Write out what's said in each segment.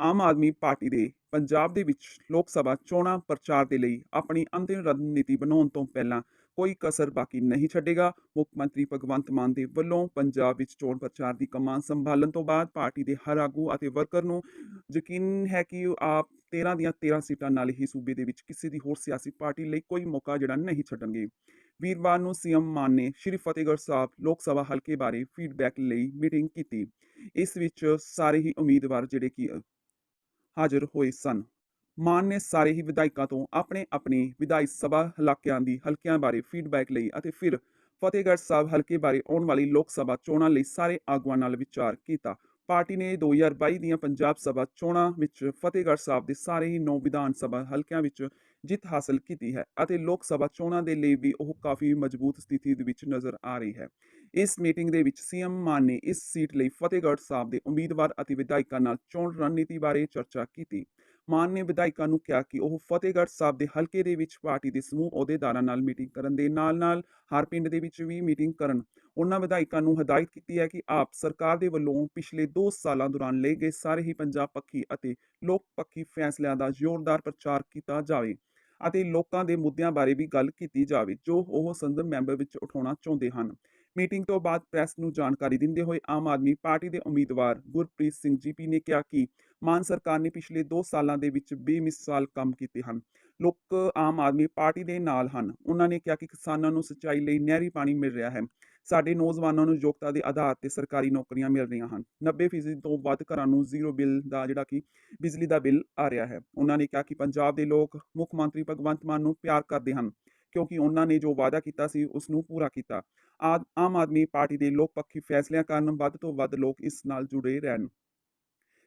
Aam Aadmi party ਦੇ ਪੰਜਾਬ ਦੇ ਵਿੱਚ ਲੋਕ ਸਭਾ ਚੋਣਾਂ ਪ੍ਰਚਾਰ ਦੇ ਲਈ ਆਪਣੀ ਅੰਤਿਮ ਰਣਨੀਤੀ ਬਣਾਉਣ ਤੋਂ ਪਹਿਲਾਂ ਕੋਈ ਕਸਰ ਬਾਕੀ ਨਹੀਂ ਛੱਡੇਗਾ। ਮੁੱਖ ਮੰਤਰੀ ਭਗਵੰਤ ਮਾਨ ਦੇ ਵੱਲੋਂ ਪੰਜਾਬ ਵਿੱਚ ਚੋਣ ਪ੍ਰਚਾਰ ਦੀ ਕਮਾਨ ਸੰਭਾਲਣ ਤੋਂ ਬਾਅਦ ਪਾਰਟੀ ਦੇ ਹਰ ਆਗੂ ਅਤੇ ਵਰਕਰ ਨੂੰ ਯਕੀਨ ਹੈ ਕਿ ਆਪ 13 ਦੀਆਂ 13 ਸੀਟਾਂ ਨਾਲ ਹੀ ਸੂਬੇ ਦੇ ਵਿੱਚ ਕਿਸੇ ਦੀ ਹੋਰ ਸਿਆਸੀ ਪਾਰਟੀ ਲਈ ਕੋਈ ਮੌਕਾ ਜਿਹੜਾ ਨਹੀਂ ਛੱਡਣਗੇ। ਵੀਰਵਾਰ ਨੂੰ ਸੀਐਮ ਮਾਨ ਨੇ ਸ਼੍ਰੀ ਫਤਿਹਗੜ੍ਹ ਸਾਹਿਬ ਲੋਕ ਸਭਾ ਹਲਕੇ ਬਾਰੇ ਫੀਡਬੈਕ ਲਈ ਮੀਟਿੰਗ ਕੀਤੀ। ਇਸ ਵਿੱਚ ਸਾਰੇ ਹੀ ਉਮੀਦਵਾਰ ਜਿਹੜੇ ਕਿ ਹਾਜ਼ਰ ਹੋਏ ਸਨ। ਮਾਨ ਨੇ ਸਾਰੇ ਹੀ ਵਿਧਾਇਕਾਂ ਤੋਂ ਆਪਣੇ ਆਪਣੇ ਵਿਧਾਇਕ ਸਭਾ ਹਲਕਿਆਂ ਦੀ ਹਲਕਿਆਂ ਬਾਰੇ ਫੀਡਬੈਕ ਲਈ ਅਤੇ ਫਿਰ ਫਤਿਹਗੜ੍ਹ ਸਾਹਿਬ ਹਲਕੇ ਬਾਰੇ ਆਉਣ ਵਾਲੀ ਲੋਕ ਸਭਾ ਚੋਣਾਂ ਲਈ ਸਾਰੇ ਆਗੂਆਂ ਨਾਲ ਵਿਚਾਰ ਕੀਤਾ। ਪਾਰਟੀ ਨੇ 2022 ਦੀਆਂ ਪੰਜਾਬ ਸਭਾ ਚੋਣਾਂ ਵਿੱਚ ਫਤਿਹਗੜ੍ਹ ਸਾਹਿਬ ਦੇ ਸਾਰੇ ਹੀ ਨੌ ਵਿਧਾਨ ਸਭਾ ਹਲਕਿਆਂ ਵਿੱਚ ਜਿੱਤ ਹਾਸਲ ਕੀਤੀ ਹੈ ਅਤੇ ਲੋਕ ਸਭਾ ਚੋਣਾਂ ਦੇ ਲਈ ਵੀ ਉਹ ਕਾਫੀ ਮਜ਼ਬੂਤ ਸਥਿਤੀ ਦੇ ਵਿੱਚ ਨਜ਼ਰ ਆ ਰਹੀ ਹੈ। ਇਸ ਮੀਟਿੰਗ ਦੇ ਵਿੱਚ ਸੀਐਮ ਮਾਨ ਨੇ ਇਸ ਸੀਟ ਲਈ ਫਤਿਹਗੜ੍ਹ ਸਾਹਿਬ ਦੇ ਉਮੀਦਵਾਰ ਅਤੇ ਵਿਧਾਇਕਾਂ ਨਾਲ ਚੋਣ ਰਣਨੀਤੀ ਬਾਰੇ ਚਰਚਾ ਕੀਤੀ। ਮਾਨ ਨੇ ਵਿਧਾਇਕਾਂ ਨੂੰ ਕਿਹਾ ਕਿ ਉਹ ਫਤਿਹਗੜ੍ਹ ਸਾਹਿਬ ਦੇ ਹਲਕੇ ਦੇ ਵਿੱਚ ਪਾਰਟੀ ਦੇ ਸਮੂਹ ਅਹੁਦੇਦਾਰਾਂ ਨਾਲ ਮੀਟਿੰਗ ਕਰਨ ਦੇ ਨਾਲ-ਨਾਲ ਹਰ ਪਿੰਡ ਦੇ ਵਿੱਚ ਵੀ ਮੀਟਿੰਗ ਕਰਨ। ਉਹਨਾਂ ਵਿਧਾਇਕਾਂ ਨੂੰ ਹਦਾਇਤ ਕੀਤੀ ਹੈ ਕਿ ਆਪ ਸਰਕਾਰ ਦੇ ਵੱਲੋਂ ਪਿਛਲੇ 2 ਸਾਲਾਂ ਦੌਰਾਨ ਲਏ ਗਏ ਸਾਰੇ ਹੀ ਪੰਜਾਬ ਪੱਖੀ ਅਤੇ ਲੋਕ ਪੱਖੀ ਫੈਸਲਿਆਂ ਦਾ ਜ਼ੋਰਦਾਰ ਪ੍ਰਚਾਰ ਕੀਤਾ ਜਾਵੇ ਅਤੇ ਲੋਕਾਂ ਦੇ ਮੁੱਦਿਆਂ ਬਾਰੇ ਵੀ ਗੱਲ ਕੀਤੀ ਜਾਵੇ, ਜੋ ਉਹ ਸੰਸਦ ਮੈਂਬਰ ਵਿੱਚ ਉਠਾਉਣਾ ਚਾਹੁੰਦੇ ਹਨ। ਮੀਟਿੰਗ ਤੋਂ ਬਾਅਦ ਪ੍ਰੈਸ ਨੂੰ ਜਾਣਕਾਰੀ ਦਿੰਦੇ ਹੋਏ ਆਮ ਆਦਮੀ ਪਾਰਟੀ ਦੇ ਉਮੀਦਵਾਰ ਗੁਰਪ੍ਰੀਤ ਸਿੰਘ ਜੀਪੀ ਨੇ ਕਿਹਾ ਕਿ ਮਾਨ ਸਰਕਾਰ ਨੇ ਪਿਛਲੇ 2 ਸਾਲਾਂ ਦੇ ਵਿੱਚ ਬੇਮਿਸਾਲ ਕੰਮ ਕੀਤੇ ਹਨ। ਲੋਕ ਆਮ ਆਦਮੀ ਪਾਰਟੀ ਦੇ ਨਾਲ ਹਨ। ਉਹਨਾਂ ਨੇ ਕਿਹਾ ਕਿ ਕਿਸਾਨਾਂ ਨੂੰ ਸਿੰਚਾਈ ਲਈ ਨਹਿਰੀ ਪਾਣੀ ਮਿਲ ਰਿਹਾ ਹੈ। ਸਾਡੇ ਨੌਜਵਾਨਾਂ ਨੂੰ ਯੋਗਤਾ ਦੇ ਆਧਾਰ ਤੇ ਸਰਕਾਰੀ ਨੌਕਰੀਆਂ ਮਿਲ ਰਹੀਆਂ ਹਨ। 90% ਤੋਂ ਵੱਧ ਘਰਾਂ ਨੂੰ ਜ਼ੀਰੋ ਬਿੱਲ ਦਾ ਜਿਹੜਾ ਕਿ ਬਿਜਲੀ ਦਾ ਬਿੱਲ ਆ ਰਿਹਾ ਹੈ। ਉਹਨਾਂ ਨੇ ਕਿਹਾ ਕਿ ਪੰਜਾਬ ਦੇ ਲੋਕ ਮੁੱਖ ਮੰਤਰੀ ਭਗਵੰਤ ਮਾਨ ਨੂੰ ਪਿਆਰ ਕਰਦੇ ਹਨ। ਕਿਉਂਕਿ ਉਹਨਾਂ ਨੇ ਜੋ ਵਾਅਦਾ ਕੀਤਾ ਸੀ ਉਸ ਨੂੰ ਪੂਰਾ ਕੀਤਾ। ਆਮ ਆਦਮੀ ਪਾਰਟੀ ਦੇ ਲੋਕ ਪੱਖੀ ਫੈਸਲਿਆਂ ਕਾਰਨ ਵੱਧ ਤੋਂ ਵੱਧ ਲੋਕ ਇਸ ਨਾਲ ਜੁੜੇ ਰਹਿਣ।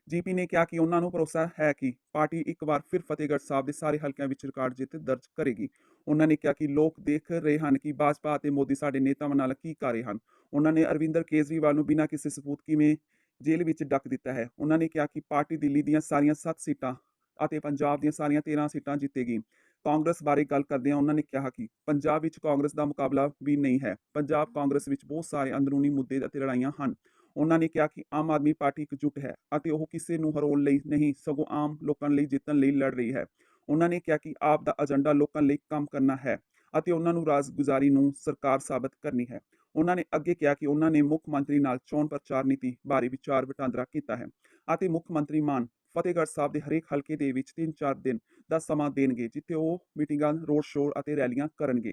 ਜੀਪੀ ਨੇ ਕਿਹਾ ਕਿ ਉਹਨਾਂ ਨੂੰ ਭਰੋਸਾ ਹੈ ਕਿ ਪਾਰਟੀ ਇੱਕ ਵਾਰ ਫਿਰ ਫਤਿਹਗੜ੍ਹ ਸਾਹਿਬ ਦੇ ਸਾਰੇ ਹਲਕਿਆਂ ਵਿੱਚ ਰਿਕਾਰਡ ਜਿੱਤ ਦਰਜ ਕਰੇਗੀ। ਉਹਨਾਂ ਨੇ ਕਿਹਾ ਕਿ ਲੋਕ ਦੇਖ ਰਹੇ ਹਨ ਕਿ ਭਾਜਪਾ ਅਤੇ ਮੋਦੀ ਸਾਡੇ ਨੇਤਾਵਾਂ ਨਾਲ ਕੀ ਕਰ ਰਹੇ ਹਨ। ਉਹਨਾਂ ਨੇ ਅਰਵਿੰਦਰ ਕੇਜਰੀਵਾਲ ਨੂੰ ਬਿਨਾਂ ਕਿਸੇ ਸਬੂਤ ਕਿਵੇਂ ਜੇਲ੍ਹ ਵਿੱਚ ਡੱਕ ਦਿੱਤਾ ਹੈ? ਉਹਨਾਂ ਨੇ ਕਿਹਾ ਕਿ ਪਾਰਟੀ ਦਿੱਲੀ ਦੀਆਂ ਸਾਰੀਆਂ 7 ਸੀਟਾਂ ਅਤੇ ਪੰਜਾਬ ਦੀਆਂ ਸਾਰੀਆਂ 13 ਸੀਟਾਂ ਜਿੱਤੇਗੀ। ਕਾਂਗਰਸ ਬਾਰੇ ਗੱਲ ਕਰਦਿਆਂ ਉਹਨਾਂ ਨੇ ਕਿਹਾ ਕਿ ਪੰਜਾਬ ਵਿੱਚ ਕਾਂਗਰਸ ਦਾ ਮੁਕਾਬਲਾ ਵੀ ਨਹੀਂ ਹੈ। ਪੰਜਾਬ ਕਾਂਗਰਸ ਵਿੱਚ ਬਹੁਤ ਸਾਰੇ ਅੰਦਰੂਨੀ ਮੁੱਦੇ ਅਤੇ ਲੜਾਈਆਂ ਹਨ। ਉਹਨਾਂ ਨੇ ਕਿਹਾ ਕਿ ਆਮ ਆਦਮੀ ਪਾਰਟੀ ਇਕਜੁੱਟ ਹੈ ਅਤੇ ਉਹ ਕਿਸੇ ਨੂੰ ਹਰਾਉਣ ਲਈ ਨਹੀਂ, ਸਗੋਂ ਆਮ ਲੋਕਾਂ ਲਈ ਜਿੱਤਣ ਲਈ ਲੜ ਰਹੀ ਹੈ। ਉਹਨਾਂ ਨੇ ਕਿਹਾ ਕਿ ਆਪ ਦਾ ਏਜੰਡਾ ਲੋਕਾਂ ਲਈ ਕੰਮ ਕਰਨਾ ਹੈ ਅਤੇ ਉਹਨਾਂ ਨੂੰ ਰਾਜਗੁਜ਼ਾਰੀ ਨੂੰ ਸਰਕਾਰ ਸਾਬਤ ਕਰਨੀ ਹੈ। ਉਹਨਾਂ ਨੇ ਅੱਗੇ ਕਿਹਾ ਕਿ ਉਹਨਾਂ ਨੇ ਮੁੱਖ ਮੰਤਰੀ ਨਾਲ ਚੋਣ ਪ੍ਰਚਾਰ ਨੀਤੀ ਬਾਰੇ ਵਿਚਾਰ ਵਟਾਂਦਰਾ ਕੀਤਾ ਹੈ ਅਤੇ ਮੁੱਖ ਮੰਤਰੀ ਮਾਨ ਫਤਿਹਗੜ੍ਹ ਸਾਹਿਬ ਦੇ ਹਰੇਕ ਹਲਕੇ ਦੇ ਵਿੱਚ 3-4 ਦਿਨ ਦਾ ਸਮਾਂ ਦੇਣਗੇ, ਜਿੱਥੇ ਉਹ ਮੀਟਿੰਗਾਂ, ਰੋਡ ਸ਼ੋਅ ਅਤੇ ਰੈਲੀਆਂ ਕਰਨਗੇ।